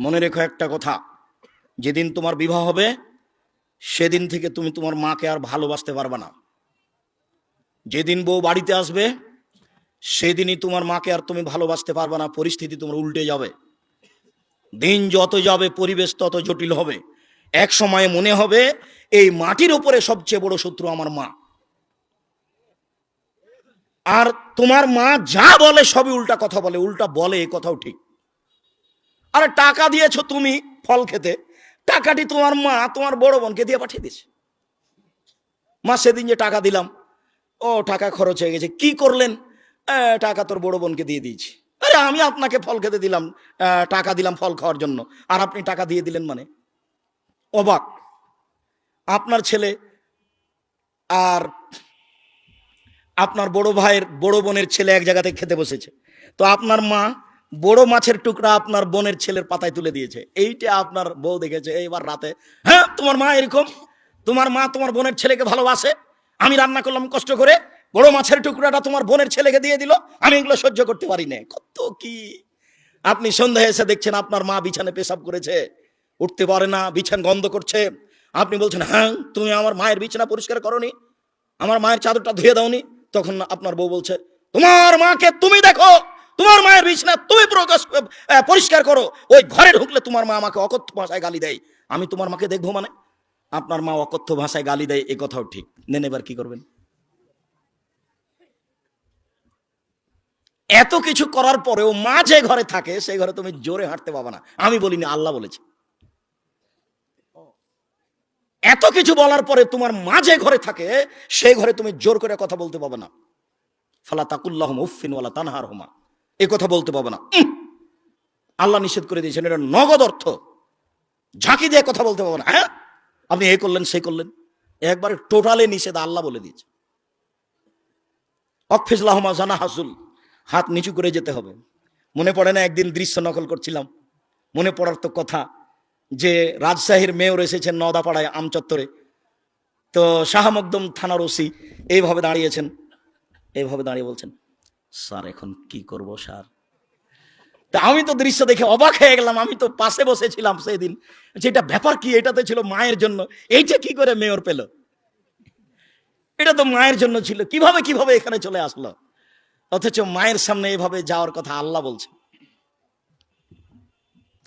মনে রেখো একটা কথা। যেদিন তোমার বিবাহ হবে, সেদিন থেকে তুমি তোমার মাকে আর ভালোবাসতে পারবে না। যেদিন বউ বাড়িতে আসবে, সেদিনই তোমার মাকে আর তুমি ভালোবাসতে পারবে না। পরিস্থিতি তোমার উল্টে যাবে। দিন যত যাবে, পরিবেশ তত জটিল হবে। এক সময় মনে হবে, এই মাটির উপরে সবচেয়ে বড় শত্রু আমার মা। আর তোমার মা যা বলে, সবই উল্টা কথা বলে। উল্টা বলে, এ কথাও ঠিক। আরে টাকা দিয়েছ তুমি ফল খেতে। টাকাটি তোমার মা, তোমার বড় বোনকে দিয়ে পাঠিয়ে দিয়েছে। মা, সেদিন যে টাকা দিলাম, ও টাকা খরচ হয়ে গেছে। কি করলেন? টাকা তোর বড় বোনকে দিয়ে দিয়েছি। আরে আমি আপনাকে ফল খেতে দিলাম টাকা দিলাম ফল খাওয়ার জন্য। আর আপনি টাকা দিয়ে দিলেন মানে? অবাক। আপনার ছেলে আর আপনার বড় ভাইয়ের, বড় বোনের ছেলে এক জায়গাতে খেতে বসেছে। তো আপনার মা বড় মাছের টুকরা আপনার বোনের ছেলের পাতায় তুলে দিয়েছে। এইটা আপনার বউ দেখেছে এইবার রাতে। হ্যাঁ তোমার মা এরকম? তোমার মা তোমার বোনের ছেলেকে ভালোবাসে? আমি রান্না করলাম কষ্ট করে, বড় মাছের টুকরাটা তোমার বোনের ছেলেকে দিয়ে দিল। আমি এগুলো সহ্য করতে পারি না। কত কি? আপনি সন্ধ্যায় এসে দেখছেন আপনার মা বিছানে পেশাব করেছে। উঠতে পারে না, বিছান গন্ধ করছে। আপনি বলছেন হ্যাঁ তুমি আমার মায়ের বিছানা পরিষ্কার করনি, আমার মায়ের চাদরটা ধুয়ে দাওনি। তখন আপনার বউ বলছে, তোমার মাকে তুমি দেখো! তোমার মায়ের বিছানা তুমি প্রকাশ পরিষ্কার করো। ওই ঘরে ঢুকলে তোমার মা আমাকে অকথ্য ভাষায় গালি দেয়। আমি তোমার মাকে দেখব মানে? আপনার মা অকথ্য ভাষায় গালি দেয়, এ কথাও ঠিক। নেন এবার কি করবেন? এত কিছু করার পরেও মা যে ঘরে থাকে সেই ঘরে তুমি জোরে হাঁটতে পাবা না। আমি বলিনি, আল্লাহ বলেছে। এত কিছু বলার পরে তোমার মা যে ঘরে থাকে সেই ঘরে তুমি জোর করে কথা বলতে পাবে না। ফালা তাকুল্লাহ উফিন তানহার হোমা এ কথা বলতে পাবে না! আল্লাহ নিষেধ করে দিয়েছেন, এটা নগদ অর্থ। ঝাঁকি দিয়ে কথা বলতে পাবে না হ্যাঁ? আপনি এ করলেন, সে করলেন। একবারে টোটালে নিষেধ আল্লাহ বলে দিয়েছে। অকফিজলাহমা জানা হাসুল হাত নিচু করে যেতে হবে। মনে পড়ে না, একদিন দৃশ্য নকল করছিলাম। মনে পড়ার তো কথা যে রাজশাহীর মেয়র এসেছেন নদাপাড়ায় আমচত্বরে। তো শাহ মকদম থানার ওসি এইভাবে দাঁড়িয়েছেন, এইভাবে দাঁড়িয়ে বলছেন। স্যার, এখন কি করব, স্যার? তা আমি তো দৃশ্য দেখে অবাক হয়ে গেলাম। আমি তো পাশে বসেছিলাম সেদিন। যেটা ব্যাপার কি, এটাতে ছিল মায়ের জন্য। এইটা কি করে মেয়র পেল? এটা তো মায়ের জন্য ছিল। কীভাবে কীভাবে এখানে চলে আসলো? অথচ মায়ের সামনে এভাবে যাওয়ার কথা আল্লাহ বলছে।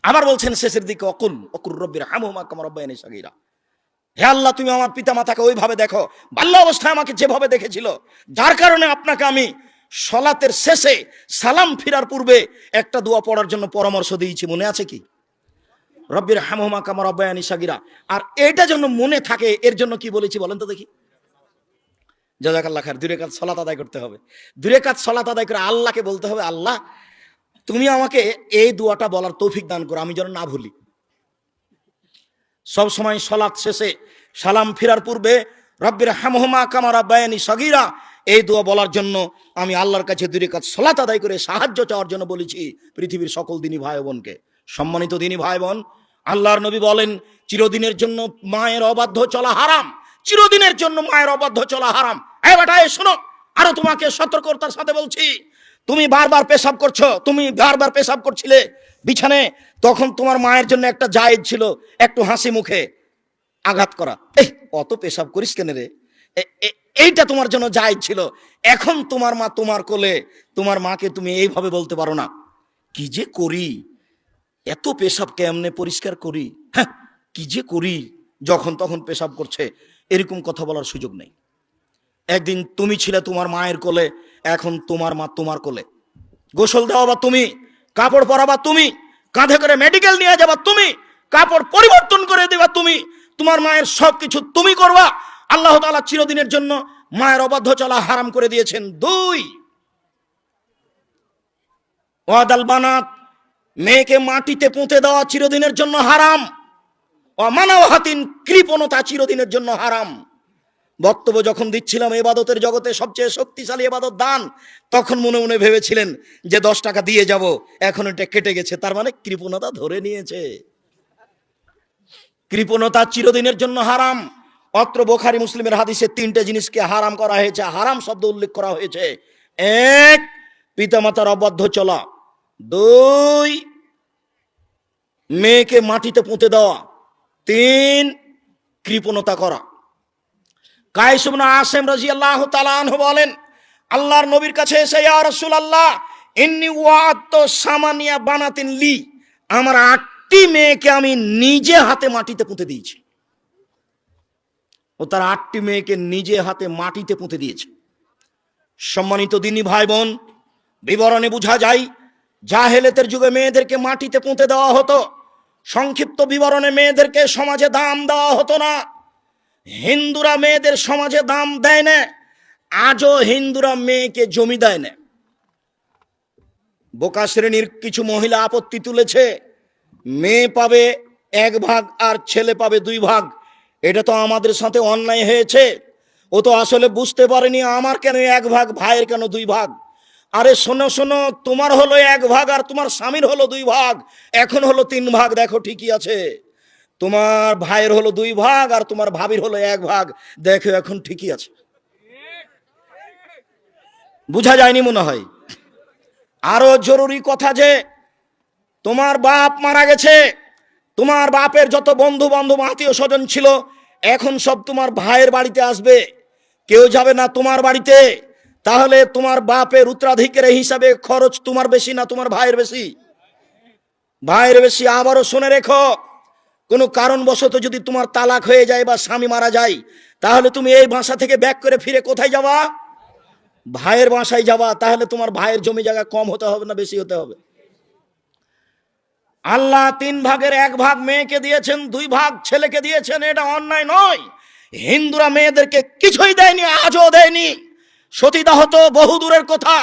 আবার বলছেন, শেষের দিকে অকুল অকুর রব্বির কামার রব্বায়ানি সাগীরা। হে আল্লাহ, তুমি আমার পিতা মাতাকে ওইভাবে দেখো। বাল্য অবস্থায় আমাকে যেভাবে দেখেছিল, যার কারণে আপনাকে আমি সলাতের শেষে সালাম ফিরার পূর্বে একটা দোয়া পড়ার জন্য পরামর্শ দিয়েছি, মনে আছে কি? রব্বির হামুমা কামার রব্বায়ানি সাগীরা। আর এটা যেন মনে থাকে, এর জন্য কি বলেছি বলেন তো দেখি। জাজাকাল্লাহ খার দূরে কাজ সলাত আদায় করতে হবে। দূরে কাজ সলাত আদায় করে আল্লাহকে বলতে হবে, আল্লাহ, তুমি আমাকে এই দোয়াটা বলার তৌফিক দান করো, আমি যেন না ভুলি। সব সময় সলাৎ শেষে সালাম ফিরার পূর্বে রব্বির হামহমা কামারা বায়ানি সগিরা এই দোয়া বলার জন্য আমি আল্লাহর কাছে দূরে কাজ সলাত আদায় করে সাহায্য চাওয়ার জন্য বলেছি পৃথিবীর সকল দিনী ভাই বোনকে। সম্মানিত দিনী ভাই বোন, আল্লাহর নবী বলেন, চিরদিনের জন্য মায়ের অবাধ্য চলা হারাম। চিরদিনের জন্য মায়ের অবাধ্য চলা হারাম। এ বেটা শোনো, আরও তোমাকে সতর্কতার সাথে বলছি। তুমি বারবার পেশাব করছ, তুমি বারবার পেশাব করছিলে, বিছানে তখন তোমার মায়ের জন্য একটা জায়েজ ছিল, একটু হাসি মুখে আঘাত করা। এই, অত পেশাব করিস কেন রে? এইটা তোমার জন্য যাই ছিল। এখন তোমার মা তোমার কোলে, তোমার মাকে তুমি এইভাবে বলতে পারো না। কি যে করি? এত পেশাব কেমনে পরিষ্কার করি? হ্যাঁ কি যে করি? যখন তখন পেশাব করছে, এরকম কথা বলার সুযোগ নেই। একদিন তুমি ছিলে তোমার মায়ের কোলে, এখন তোমার মা তোমার কোলে। গোসল দেওয়া বা তুমি, কাপড় পরাবা তুমি, কাঁধে করে মেডিকেল নিয়ে যাবা তুমি, কাপড় পরিবর্তন করে দেবা তুমি, তোমার মায়ের সব কিছু তুমি করবা। আল্লাহ তালা চিরদিনের জন্য মায়ের অবাধ্য চলা হারাম করে দিয়েছেন। দুই, ওয়াদাল বানাত, মেয়েকে মাটিতে পুঁতে দেওয়া চিরদিনের জন্য হারাম। অমানব হাতিন কৃপণতা চিরদিনের জন্য হারাম। বক্তব্য যখন দিচ্ছিলাম এবাদতের জগতে সবচেয়ে শক্তিশালী এবাদত দান, তখন মনে মনে ভেবেছিলেন যে দশ টাকা দিয়ে যাব, এখন এটা কেটে গেছে, তার মানে কৃপণতা ধরে নিয়েছে। কৃপণতা চিরদিনের জন্য হারাম। অত্র বোখারি মুসলিমের হাদিসে তিনটে জিনিসকে হারাম করা হয়েছে। হারাম শব্দ উল্লেখ করা হয়েছে। এক, পিতামাতার অবাধ্য চলা। দুই, মেয়েকে মাটিতে পুঁতে দেওয়া। তিন, কৃপণতা করা। কায়সুবনা আসেম রাজি আল্লাহ তালান বলেন, আল্লাহর নবীর কাছে এসে, ইয়া রসুল আল্লাহ এমনি ওয়াত সামানিয়া বানাতেন লি। আমার আটটি মেয়েকে আমি নিজে হাতে মাটিতে পুঁতে দিয়েছি। ও তার আটটি মেয়েকে নিজে হাতে মাটিতে পুঁতে দিয়েছে। সম্মানিত দিনী ভাই বোন বিবরণে বোঝা যায়, জাহেলেতের যুগে মেয়েদেরকে মাটিতে পুঁতে দেওয়া হতো। সংক্ষিপ্ত বিবরণে মেয়েদেরকে সমাজে দাম দেওয়া হতো না। হিন্দুরা মেয়েদের সমাজে দাম দেয় না, আজও হিন্দুরা মেয়েকে জমি দেয় না। বোকা শ্রেণির কিছু মহিলা আপত্তি তুলেছে, মেয়ে পাবে এক ভাগ আর ছেলে পাবে দুই ভাগ। এটা তো আমাদের সাথে অন্যায় হয়েছে। ও তো আসলে বুঝতে পারেনি আমার কেন এক ভাগ, ভাইয়ের কেন দুই ভাগ। আরে শোনো শোনো, তোমার হলো এক ভাগ আর তোমার স্বামীর হলো দুই ভাগ। এখন হলো তিন ভাগ, দেখো ঠিকই আছে। তোমার ভাইয়ের হলো দুই ভাগ আর তোমার ভাবির হলো এক ভাগ। দেখো, এখন ঠিকই আছে। বুঝা যায়নি মনে হয়? আরও জরুরি কথা যে, তোমার বাপ মারা গেছে। তোমার বাপের যত বন্ধু বান্ধব আত্মীয় স্বজন ছিল এখন সব তোমার ভাইয়ের বাড়িতে আসবে। কেউ যাবে না তোমার বাড়িতে। তাহলে তোমার বাপের উত্তরাধিকারের হিসাবে খরচ তোমার বেশি না তোমার ভাইয়ের বেশি? ভাইয়ের বেশি আবারও শুনে রেখো। কোনো কারণবশত যদি তোমার তালাক হয়ে যায় বা স্বামী মারা যায়, তাহলে তুমি এই বাসা থেকে ব্যাক করে ফিরে কোথায় যাবা? ভাইয়ের বাসায় যাবা, তাহলে তোমার ভাইয়ের জমি জায়গা কম হতে হবে না বেশি হতে হবে? আল্লাহ তিন ভাগের এক ভাগ মেয়েকে দিয়েছেন, দুই ভাগ ছেলেকে দিয়েছেন, এটা অন্যায় নয়। হিন্দুরা মেয়েদেরকে কিছুই দেয়নি, আজও দেয়নি। সতীদাহ তো বহু দূরের কথা।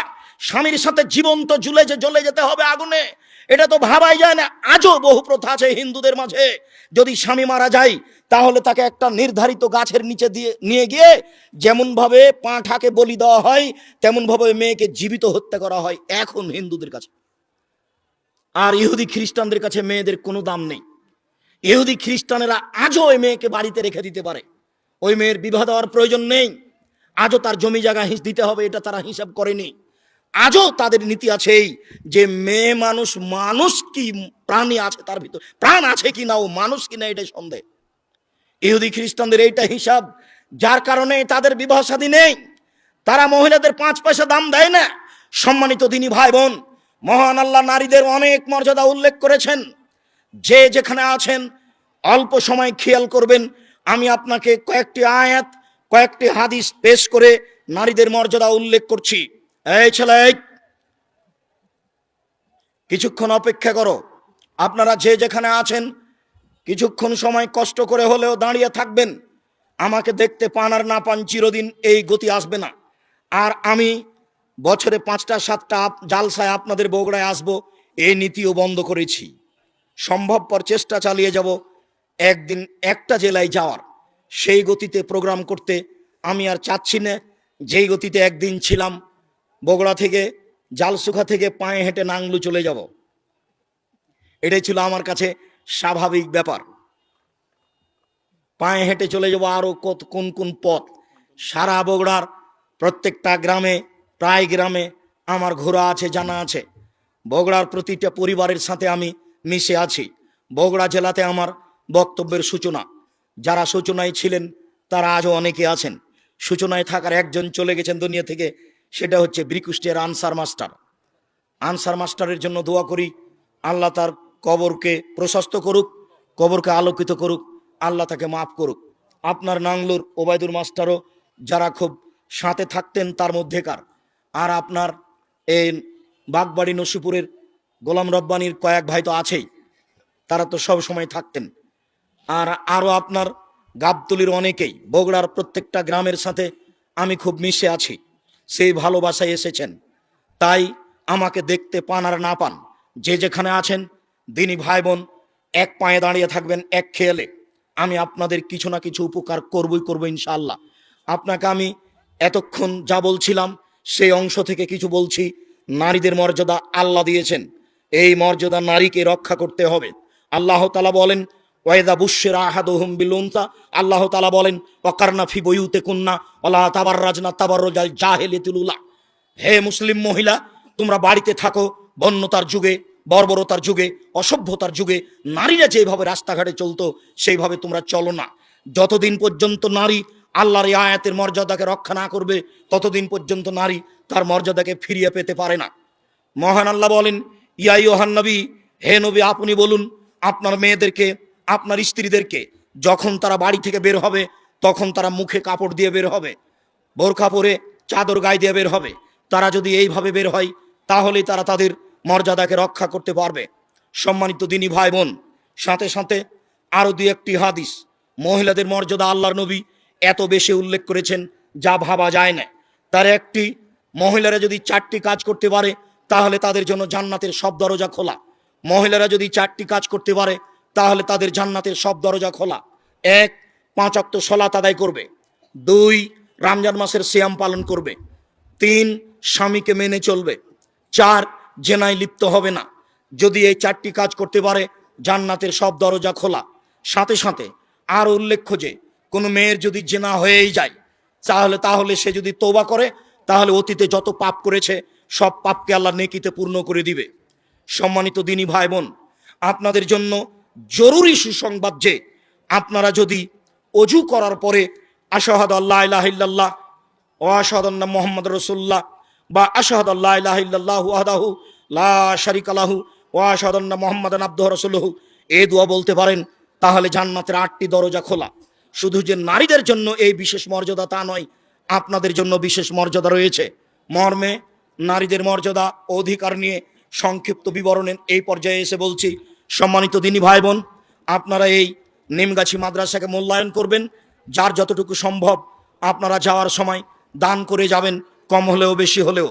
স্বামীর সাথে জীবন্ত জুলে যে জ্বলে যেতে হবে আগুনে, এটা তো ভাবাই যায় না। আজও বহু প্রথা আছে হিন্দুদের মাঝে। যদি স্বামী মারা যায়, তাহলে তাকে একটা নির্ধারিত গাছের নিচে দিয়ে নিয়ে গিয়ে যেমন ভাবে পাঁঠাকে বলি দেওয়া হয় তেমন ভাবে মেয়েকে জীবিত হত্যা করা হয়, এখন হিন্দুদের কাছে। আর ইহুদি খ্রিস্টানদের কাছে মেয়েদের কোনো দাম নেই। ইহুদি খ্রিস্টানেরা আজও ওই মেয়েকে বাড়িতে রেখে দিতে পারে। ওই মেয়ের বিবাহ দেওয়ার প্রয়োজন নেই। আজও তার জমি জায়গা হিস দিতে হবে, এটা তারা হিসাব করেনি। আজও তাদের নীতি আছে এই যে মেয়ে মানুষ মানুষ কি প্রাণী আছে তার ভিতর, প্রাণ আছে কি না, ও মানুষ কি না, এটাই সন্দেহ। ইহুদি খ্রিস্টানদের এইটা হিসাব, যার কারণে তাদের বিবাহ সাদী নেই। তারা মহিলাদের পাঁচ পয়সা দাম দেয় না। সম্মানিত দিনী ভাই বোন মহান আল্লাহ নারীদের অনেক মর্যাদা উল্লেখ করেছেন। যে যেখানে আছেন, অল্প সময় খেয়াল করবেন। আমি আপনাকে কয়েকটি আয়াত, কয়েকটি হাদিস পেশ করে নারীদের মর্যাদা উল্লেখ করছি। এই ছেলে কিছুক্ষণ অপেক্ষা করো। আপনারা যে যেখানে আছেন, কিছুক্ষণ সময় কষ্ট করে হলেও দাঁড়িয়ে থাকবেন। আমাকে দেখতে পান আর না পান চিরদিন এই গতি আসবে না। আর আমি বছরে পাঁচটা, সাতটা জালসায় আপনাদের বগুড়ায় আসব, এই নীতিও বন্ধ করেছি। সম্ভবপর চেষ্টা চালিয়ে যাব একদিন একটা জেলায় যাওয়ার। সেই গতিতে প্রোগ্রাম করতে আমি আর চাচ্ছি না। যেই গতিতে একদিন ছিলাম, বগুড়া থেকে, জালসুখা থেকে পায়ে হেঁটে নাংলু চলে যাব। এটাই ছিল আমার কাছে স্বাভাবিক ব্যাপার। পায়ে হেঁটে চলে যাব আরও কত কোন কোন পথ? সারা বগুড়ার প্রত্যেকটা গ্রামে প্রায় গ্রামে আমার ঘোরা আছে, জানা আছে। বগড়ার প্রতিটা পরিবারের সাথে আমি মিশে আছি। বগড়া জেলাতে আমার বক্তব্যের সূচনা। যারা সূচনায় ছিলেন, তারা আজও অনেকে আছেন। সূচনায় থাকার একজন চলে গেছেন দুনিয়া থেকে, সেটা হচ্ছে ব্রিকুষ্টিয়ার আনসার মাস্টার। আনসার মাস্টারের জন্য দোয়া করি, আল্লাহ তার কবরকে প্রশস্ত করুক, কবরকে আলোকিত করুক, আল্লাহ তাকে মাফ করুক। আপনার নাংলুর ওবায়দুর মাস্টারও যারা খুব সাথে থাকতেন, তার মধ্যেকার। আর আপনার এই বাগবাড়ি নসিপুরের গোলাম রব্বানির কয়েক ভাই তো আছেই। তারা তো সব সময় থাকতেন। আর আরও আপনার গাবতলির অনেকেই, বগুড়ার প্রত্যেকটা গ্রামের সাথে আমি খুব মিশে আছি। সেই ভালোবাসায় এসেছেন। তাই আমাকে দেখতে পান আর না পান, যে যেখানে আছেন, দিনী ভাই বোন এক পায়ে দাঁড়িয়ে থাকবেন এক খেয়ালে। আমি আপনাদের কিছু না কিছু উপকার করবই, করব ইনশাল্লাহ আপনাকে আমি এতক্ষণ যা বলছিলাম সেই অংশ থেকে কিছু বলছি। নারীদের মর্যাদা আল্লাহ দিয়েছেন। এই মর্যাদা নারীকে রক্ষা করতে হবে। আল্লাহ তালা বলেন ওয়েদা বুশের আহাদহুম বিলুনতা আল্লাহ তালা বলেন অকারনা ফি বইউতে কুন্না ওলা তাবার রাজনা তাবার জাহেলে তুলুলা হে মুসলিম মহিলা, তোমরা বাড়িতে থাকো, বন্যতার যুগে, বর্বরতার যুগে, অসভ্যতার যুগে, নারীরা যেভাবে রাস্তাঘাটে চলতো, সেইভাবে তোমরা চলো না। যতদিন পর্যন্ত নারী আল্লাহর এই আয়াতের মর্যাদাকে রক্ষা না করবে, ততদিন পর্যন্ত নারী তার মর্যাদাকে ফিরিয়ে পেতে পারে না। মহান আল্লাহ বলেন ইয়াই নবী, হে নবী, আপনি বলুন, আপনার মেয়েদেরকে, আপনার স্ত্রীদেরকে, যখন তারা বাড়ি থেকে বের হবে, তখন তারা মুখে কাপড় দিয়ে বের হবে, বোরখা পরে চাদর গায়ে দিয়ে বের হবে। তারা যদি এইভাবে বের হয়, তাহলেই তারা তাদের মর্যাদাকে রক্ষা করতে পারবে। সম্মানিত দিনী ভাই বোন, সাথে সাথে আরও দু একটি হাদিস। মহিলাদের মর্যাদা আল্লাহর নবী এত বেশি উল্লেখ করেছেন, যা ভাবা যায় না। তার একটি, মহিলারা যদি চারটি কাজ করতে পারে, তাহলে তাদের জন্য জান্নাতের সব দরজা খোলা। মহিলারা যদি চারটি কাজ করতে পারে, তাহলে তাদের জান্নাতের সব দরজা খোলা। এক, পাঁচ অক্ত সলাত আদায় করবে। দুই, রমজান মাসের সিয়াম পালন করবে। তিন, স্বামীকে মেনে চলবে। চার, জেনায় লিপ্ত হবে না। যদি এই চারটি কাজ করতে পারে, জান্নাতের সব দরজা খোলা। সাথে সাথে আর উল্লেখ্য যে কোনো মেয়ের যদি জেনা হয়েই যায়, তাহলে তাহলে সে যদি তোবা করে, তাহলে অতীতে যত পাপ করেছে, সব পাপকে আল্লাহ নেকিতে পূর্ণ করে দিবে। সম্মানিত দিনী ভাই বোন আপনাদের জন্য জরুরি সুসংবাদ যে, আপনারা যদি অজু করার পরে আশাহাদ আল্লাহ ইল্লাল্লাহ ও আশাহাদ মোহাম্মদ রসুল্লাহ বা আশাহাদ আল্লাহ ইল্লাল্লাহু আহদাহু লা শারিকা লাহু ও আশাহাদ মোহাম্মদ আব্দুহ রসুলহু, এ দোয়া বলতে পারেন, তাহলে জান্নাতের আটটি দরজা খোলা। শুধু যে নারীদের জন্য এই বিশেষ মর্যাদা তা নয়, আপনাদের জন্য বিশেষ মর্যাদা রয়েছে। মর্মে নারীদের মর্যাদা, অধিকার নিয়ে সংক্ষিপ্ত বিবরণের এই পর্যায়ে এসে বলছি, সম্মানিত দিনী ভাই বোন আপনারা এই নিমগাছি মাদ্রাসাকে মূল্যায়ন করবেন। যার যতটুকু সম্ভব আপনারা যাওয়ার সময় দান করে যাবেন, কম হলেও বেশি হলেও।